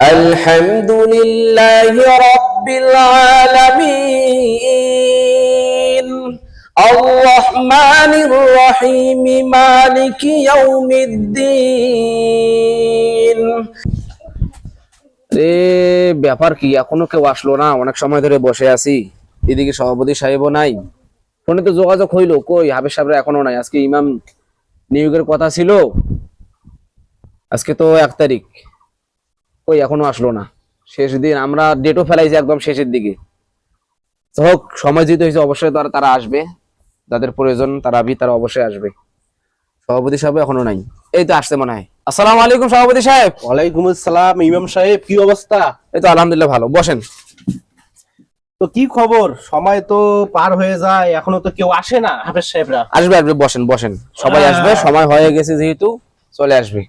الحمد لله رب العالمين الرحمن الرحيم مالك يوم الدين রে ব্যাপার কি এখনো কেউ আসলো না অনেক সময় ধরে বসে আছি এদিকে সভাপতি সাহেবও নাই ফোনে তো যোগাযোগ হইলো কই হাবের সাহেবরা এখনো নাই আজকে ইমাম নিয়োগের কথা ছিল আজকে তো এক তারিখ কই এখনও আসলো না। শেষ দিন আমরা ডেটও ফেলাইছি একদম শেষের দিকে। হোক সময় দিতে হয়েছে অবশ্যই তারা তারা আসবে। যাদের প্রয়োজন তারা ভি তারা অবশ্যই আসবে। সভাপতি সাহেব এখনও নাই। এই তো আসছে মনে হয়। আসসালামু আলাইকুম সভাপতি সাহেব। ওয়ালাইকুম আসসালাম ইমাম সাহেব কি অবস্থা? এই তো আলহামদুলিল্লাহ ভালো। বসেন। তো কি খবর? সময় তো পার হয়ে যায় এখনও তো কেউ আসে না হাফেজ সাহেবরা। আসবে আসবে বসেন বসেন। সবাই। আসবে সময় হয়ে গেছে যেহেতু চলে আসবে।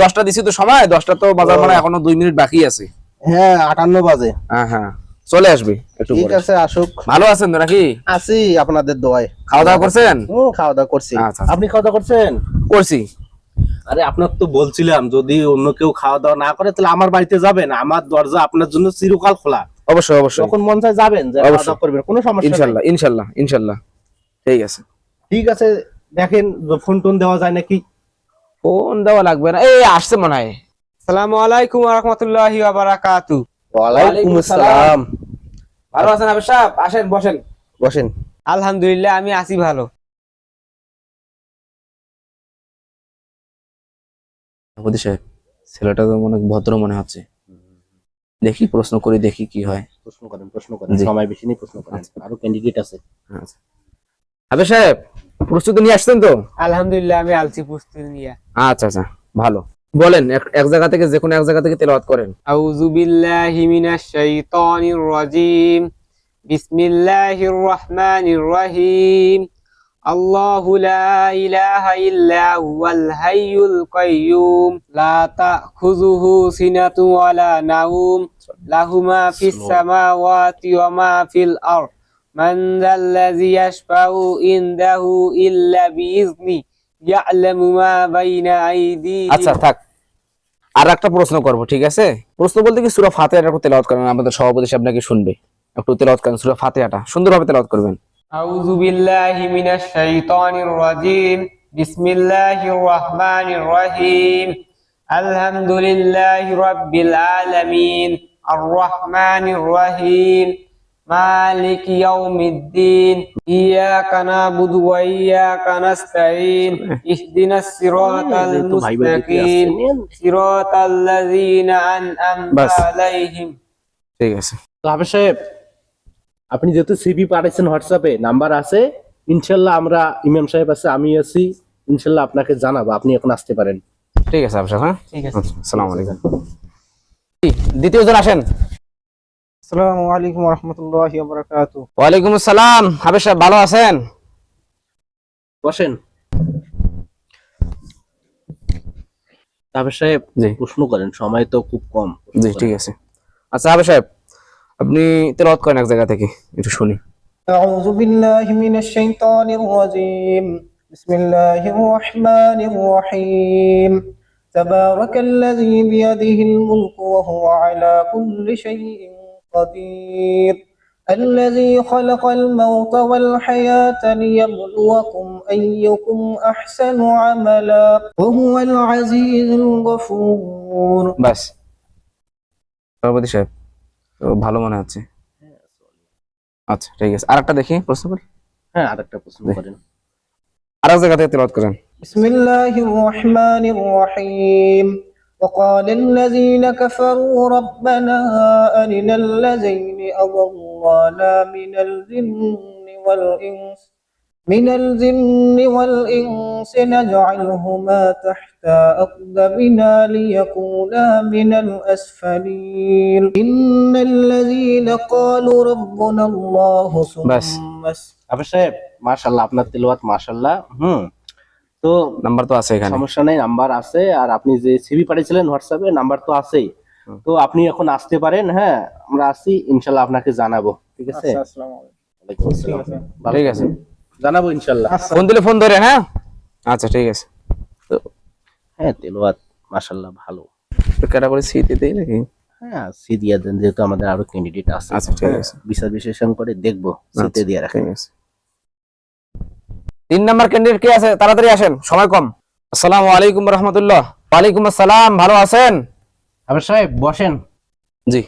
দশটা দিছি তো সময় দশটা তো বাজার মানে এখনও দুই মিনিট বাকি আছে। হ্যাঁ আটান্ন বাজে। হ্যাঁ হ্যাঁ। চলে আসবে একটু ঠিক আছে আসুক। ভালো আছেন তো নাকি? আছি আপনাদের দোয়ায়। খাওয়া দাওয়া করছেন? খাওয়া দাওয়া করছি। আচ্ছা, আচ্ছা। আপনি খাওয়া দাওয়া করছেন? করছি। আরে আপনার তো বলছিলাম যদি অন্য কেউ খাওয়া দাওয়া না করে তাহলে আমার বাড়িতে যাবেন। আমার দরজা আপনার জন্য চিরকাল খোলা। অবশ্যই অবশ্যই। যখন মন চায় যাবেন যে খাওয়া দাওয়া করবেন কোনো সমস্যা নেই। ইনশাল্লাহ ইনশাল্লাহ ইনশাল্লাহ। ঠিক আছে। ঠিক আছে দেখেন ফোন টোন দেওয়া যায় নাকি? ফোন দেওয়া লাগবে না। এই আসছে মনে হয়। আসসালামু আলাইকুম রহমতুল্লাহি বারাকাতু ওয়ালাইকুম আসসালাম। ভালো আছেন আবির সাহেব আসেন বসেন। বসেন। আলহামদুলিল্লাহ আমি আছি ভালো। সভাপতি সাহেব ছেলেটা তো মনে ভদ্র মনে হচ্ছে। দেখি প্রশ্ন করে দেখি কি হয়। প্রশ্ন করেন প্রশ্ন করেন। সময় বেশি নেই প্রশ্ন করেন। আরও ক্যান্ডিডেট আছে। আচ্ছা। আবির সাহেব প্রস্তুতি নিয়ে আসছেন তো? আলহামদুলিল্লাহ আমি আলছি প্রস্তুতি নিয়ে। আচ্ছা আচ্ছা ভালো। বলেন এক এক জায়গা থেকে যে কোনো এক জায়গা থেকে তেলাওয়াত করেন। আউযু বিল্লাহি মিনাশ শাইতানির রাজিম। বিসমিল্লাহির রহমানির রহিম। আল্লাহু লা ইলাহা ইল্লা হুয়াল হাইয়ুল কাইয়্যুম লা তাখুযুহু সিনাতু ওয়ালা নাওম লাহু মা ফিস সামাওয়াতি ওয়া মা ফিল আরদ। من ذا الذي يشفع عنده إلا يعلم ما بين আচ্ছা থাক। আর একটা প্রশ্ন করব ঠিক আছে? প্রশ্ন বলতে কি সূরা একটু তেলাওয়াত করেন? আমাদের সভাপতি সাহেব নাকি শুনবে? একটু তেলাওয়াত করেন সূরা ফাতিহাটা। সুন্দরভাবে তেলাওয়াত করবেন। রহিম। مالك يوم الدين إياك نعبد وإياك نستعين اهدنا الصراط যেহেতু ভাই ভাই দিতে المستقيم আসছেন, صراط الذين أنعمت بس. عليهم ঠিক আছে তো হাফেজ সাহেব আপনি যেহেতু সিভি পাঠাইছেন হোয়াটসঅ্যাপে নাম্বার আছে ইনশাল্লাহ আমরা ইমাম সাহেব আছে আমি আছি ইনশাল্লাহ আপনাকে জানাবো আপনি এখন আসতে পারেন ঠিক আছে আবশার হ্যাঁ ঠিক আছে আচ্ছা, আসসালামু আলাইকুম দ্বিতীয় জন আসেন আসসালামু আলাইকুম রহমতুল্লাহি বারাকাতু ওয়ালাইকুম আসসালাম হাবিব সাহেব ভালো আছেন বসেন হাফেজ সাহেব জি প্রশ্ন করেন সময় তো খুব কম জি ঠিক আছে আচ্ছা হাবিব সাহেব আপনি তেলাওয়াত করেন এক জায়গা থেকে একটু শুনি أعوذ بالله من الشيطان الرجيم بسم الله الرحمن الرحيم تبارك الذي بيده الملك وهو على كل شيء قدير الذي خلق الموت والحياة ليبلوكم أيكم أحسن عملا وهو العزيز الغفور বাস সভাপতি সাহেব তো ভালো মনে হচ্ছে আচ্ছা ঠিক আছে আর একটা দেখি প্রশ্ন করি হ্যাঁ আরেকটা প্রশ্ন জি। করেন আর এক জায়গা থেকে তেলাওয়াত করেন بسم الله الرحمن الرحيم وقال الذين كفروا ربنا أرنا الذين أضلانا من الجن والإنس من الجن والإنس نجعلهما تحت أقدمنا ليكونا من الأسفلين. إن الذين قالوا ربنا الله ثم بس أبو شايب ما شاء الله أبنا التلاوات ما شاء الله. هم. তো নাম্বার তো আছে এখানে। সমস্যা নেই নাম্বার আছে। আর আপনি যে সিভি পাঠিয়েছিলেন হোয়াটসঅ্যাপে নাম্বার তো আছেই। তো আপনি এখন আসতে পারেন হ্যাঁ আমরা আসি ইনশাল্লাহ আপনাকে জানাব। ঠিক আছে? ভালো ঠিক আছে। জানাব ইনশাল্লাহ। ফোন দিলে ফোন ধরে হ্যাঁ? আচ্ছা ঠিক আছে। হ্যাঁ তেলোয়াত মাশাল্লাহ ভালো। ক্যাটাগরি সিতে দেই নাকি? হ্যাঁ সি দিয়ে দেন যেহেতু আমাদের আরও ক্যান্ডিডেট আছে। আচ্ছা, ঠিক হ্যাঁ, আছে। বিচার বিশ্লেষণ করে দেখব সিতে আচ্ছা, দিয়ে রাখেন। ঠিক আছে। তিন নাম্বার ক্যান্ডিডেট কে আছে? তাড়াতাড়ি আসেন সময় কম। আসসালামু আলাইকুম রহমতুল্লাহ। ওয়ালাইকুম আসসালাম ভালো আছেন? আবার সাহেব বসেন। জি।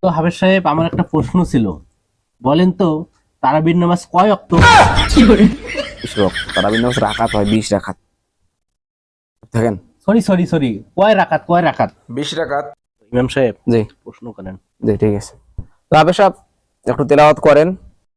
তো হাবের সাহেব আমার একটা প্রশ্ন ছিল। বলেন তো তারাবির নামাজ কয় অক্ত তারাবির নামাজ রাখাত হয় বিশ রাখাত থাকেন সরি সরি সরি। কয় রাকাত কয় রাকাত? বিশ রাখাত ইমাম সাহেব জি। প্রশ্ন করেন। জি ঠিক আছে। তো আবে সাহেব একটু তেলাওয়াত করেন।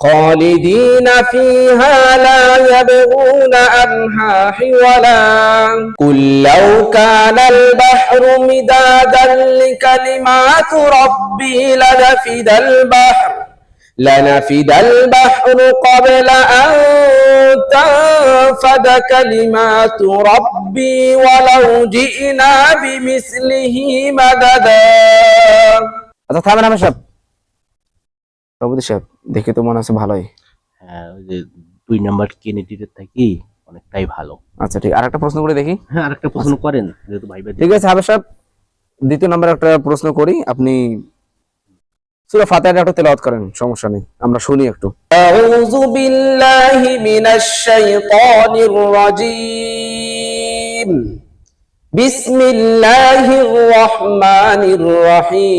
خالدين فيها لا يبغون عنها حولا قل لو كان البحر مدادا لكلمات ربي لنفد البحر لنفد البحر قبل أن تنفد كلمات ربي ولو جئنا بمثله مددا. هذا تعمل يا شاب موجود شباب দেখে তো মনে হচ্ছে ভালোই। হ্যাঁ ওই যে দুই নাম্বার কেনেডিটের থাকি অনেকটাই ভালো। আচ্ছা ঠিক। আরেকটা প্রশ্ন করে দেখি। হ্যাঁ আরেকটা প্রশ্ন আচ্ছা। করেন যেহেতু ভাই ঠিক আছে হাবে সাহেব দ্বিতীয় নাম্বার একটা প্রশ্ন করি। আপনি সূরা ফাতিহার একটা তেলাওয়াত করেন সমস্যা নেই আমরা শুনি একটু। আউযু বিল্লাহি মিনাশ শাইতানির রাজিম। বিসমিল্লাহির রহমানির রহিম।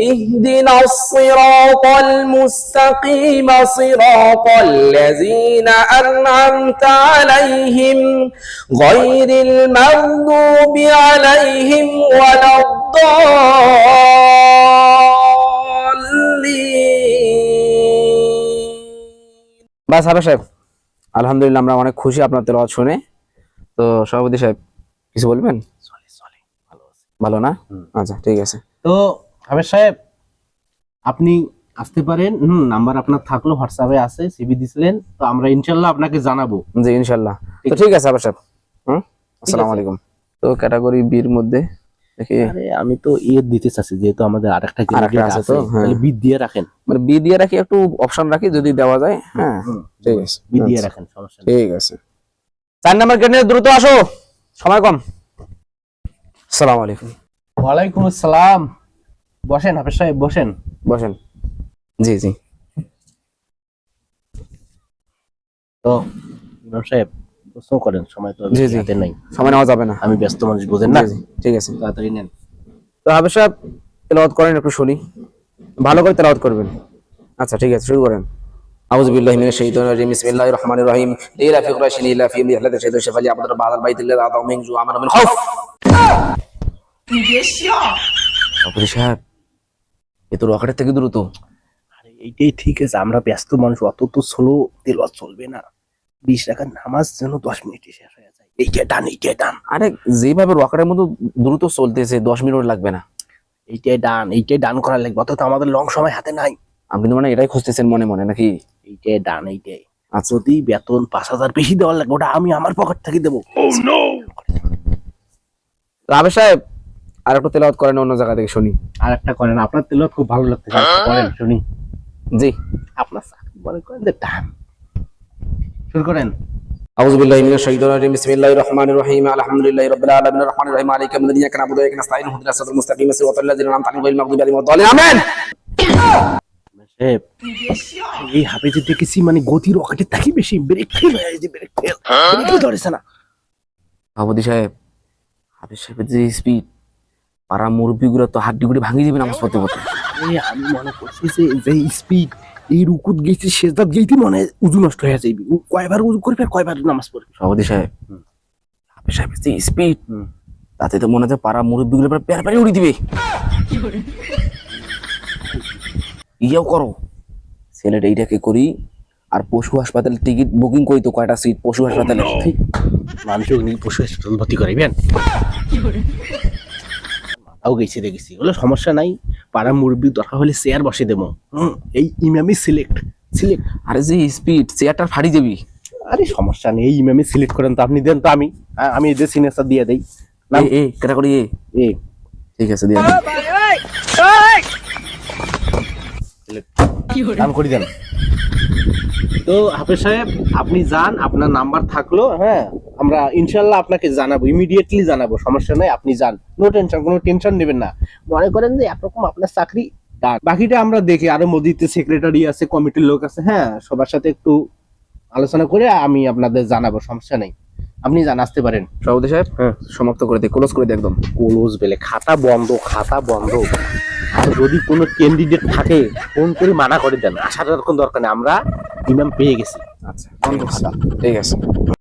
اهدنا الصراط المستقيم صراط الذين أنعمت عليهم غير المغضوب عليهم ولا الضالين বাস হাবে সাহেব আলহামদুলিল্লাহ আমরা অনেক খুশি আপনার তেলাওয়াত শুনে তো সভাপতি সাহেব কিছু বলবেন চলে চলে ভালো আছে ভালো না হুম। আচ্ছা ঠিক আছে তো হাবের সাহেব আপনি আসতে পারেন। হুম নাম্বার আপনার থাকল হোয়াটসঅ্যাপে আছে সিবি দিছিলেন তো আমরা ইনশাল্লাহ আপনাকে জানাব। জি ইনশাল্লাহ। তো ঠিক আছে হাবে সাহেব। হুম আসসালামু আলাইকুম। তো ক্যাটাগরি বির মধ্যে দেখি। আরে আমি তো ইয়ে দিতে চাচ্ছি যেহেতু আমাদের আরেকটা আরেকটা আছে তো, হ্যাঁ। তাহলে বিদ দিয়ে রাখেন। মানে বি দিয়ে রাখি একটু অপশন রাখি যদি দেওয়া যায় হ্যাঁ। ঠিক আছে। বিদ দিয়ে আচ্ছা, রাখেন সমস্যা নেই। ঠিক আছে। চার নাম্বার ক্যান্ডিডেট দ্রুত আসো। সময় কম। আসসালামু আলাইকুম। ওয়ালাইকুম আসসালাম। বসেন হাফেজ সাহেব বসেন। বসেন। জি জি। তো ইমাম সাহেব প্রশ্ন করেন সময় তো জি, জি। হাতে নাই। সময় নেওয়া যাবে না। আমি ব্যস্ত মানুষ বোঝেন না? ঠিক আছে। তাড়াতাড়ি নেন। তো হাবিব সাহেব তেলাওয়াত করেন একটু শুনি। ভালো করে তেলাওয়াত করবেন। আচ্ছা ঠিক আছে শুরু করেন। বিল্লাহি মিনাশ শাইতানির রাজিম বিসমিল্লাহির রহমানির রহিম। লিলা ফি কুরাইশিন ইলা ফি মিহলাত শাইতান শাফালি আবদুর বাদাল বাইতিল্লাহ আদা মিন জু আমানা খাউফ আপনি সাহেব এ তো রকেটের থেকে দ্রুত। আরে এইটাই ঠিক আছে আমরা ব্যস্ত মানুষ অত তো স্লো চলবে না। বিশ টাকার নামাজ যেন দশ মিনিটে শেষ হয়ে যায়। এইটা ডান এইটাই ডান আরে যেভাবে রকেটের মতো দ্রুত চলতেছে দশ মিনিট লাগবে না। এইটাই ডান এইটাই ডান করা লাগবে অত তো আমাদের লং সময় হাতে নাই। আপনি তো মানে এটাই খুঁজতেছেন মনে মনে নাকি? এইটাই ডান এইটাই আচ্ছা। যদি বেতন পাঁচ হাজার বেশি দেওয়ার লাগবে ওটা আমি আমার পকেট থেকে দেবো। রাবে সাহেব আর একটু তেলাওয়াত করেন অন্য জায়গা থেকে শুনি আর একটা করেন আপনার তেলত খুব ভালো লাগতেছে আরেকটা করেন শুনি জি আপনার চাকরি মনে করেন যে ডান শুরু করেন أعوذ بالله من الشيطان الرجيم بسم الله الرحمن الرحيم الحمد لله رب العالمين الرحمن الرحيم مالك يوم الدين إياك نعبد وإياك نستعين اهدنا الصراط المستقيم صراط الذين أنعمت عليهم غير المغضوب عليهم ولا الضالين آمين সাহেব এই হাফেজে দেখেছি মানে গতি রকেটের থাকি বেশি ব্রেক ফেল হয়ে যায় ব্রেক ফেল ব্রেক ধরেছে না সভাপতি সাহেব হাফিজ সাহেবের যে স্পিড পাড়া মুরব্বীগুলো তো হাড্ডি গুড়ি ভাঙিয়ে দিবে নামাজ পড়তে পড়তে আমি মনে করছি যে যে স্পিড এই রুকুত গেছি শেষদাত গেইতে মনে উজু নষ্ট হয়ে যাইবি। ও কয়বার উজু করবে আর কয়বার নামাজ পড়বে? সভাপতি সাহেব হাফেজ সাহেব স্পিড তাতে তো মনে হচ্ছে পাড়া মুরব্বীগুলো প্যার প্যারে উড়ি দিবে। ইয়েও করো। ছেলেটা এইটাকে করি আর পশু হাসপাতালে টিকিট বুকিং করি তো কয়টা সিট পশু হাসপাতালে। ঠিক। মানুষের পশু হাসপাতাল ভর্তি করাইবেন? মাথাও গেছি দেখেছি। বলে সমস্যা নাই পাড়া মুরব্বী দরকার হলে চেয়ার বসে দেবো। হুম, এই ইমামি সিলেক্ট সিলেক্ট আরে যে স্পিড চেয়ারটা ফাড়ি যাবি আরে সমস্যা নেই এই ইমামি সিলেক্ট করেন তো আপনি দেন তো আমি। হ্যাঁ, আমি এদের সিগনেচার দিয়ে দেই। না এ, এ কেটা করি এ। এ। ঠিক আছে দিয়ে নাম করে দেন। তো হাফেজ সাহেব আপনি যান আপনার নাম্বার থাকল হ্যাঁ আমরা ইনশাল্লাহ আপনাকে জানাব ইমিডিয়েটলি জানাব সমস্যা নাই আপনি যান। নো টেনশন কোনো টেনশন নেবেন না। মনে করেন যে একরকম আপনার চাকরি। বাকিটা আমরা দেখি আরও মোদিতে সেক্রেটারি আছে কমিটির লোক আছে হ্যাঁ সবার সাথে একটু আলোচনা করে আমি আপনাদের জানাব সমস্যা নেই। আপনি জান আসতে পারেন। সভাপতি সাহেব হ্যাঁ। সমাপ্ত করে দিই ক্লোজ করে দিই একদম। ক্লোজ বেলে খাতা বন্ধ খাতা বন্ধ। আর যদি কোনো ক্যান্ডিডেট থাকে ফোন করে মানা করে দেন। আসার কোনো দরকার নেই। আমরা ইমাম পেয়ে গেছি। আচ্ছা। ঠিক আছে।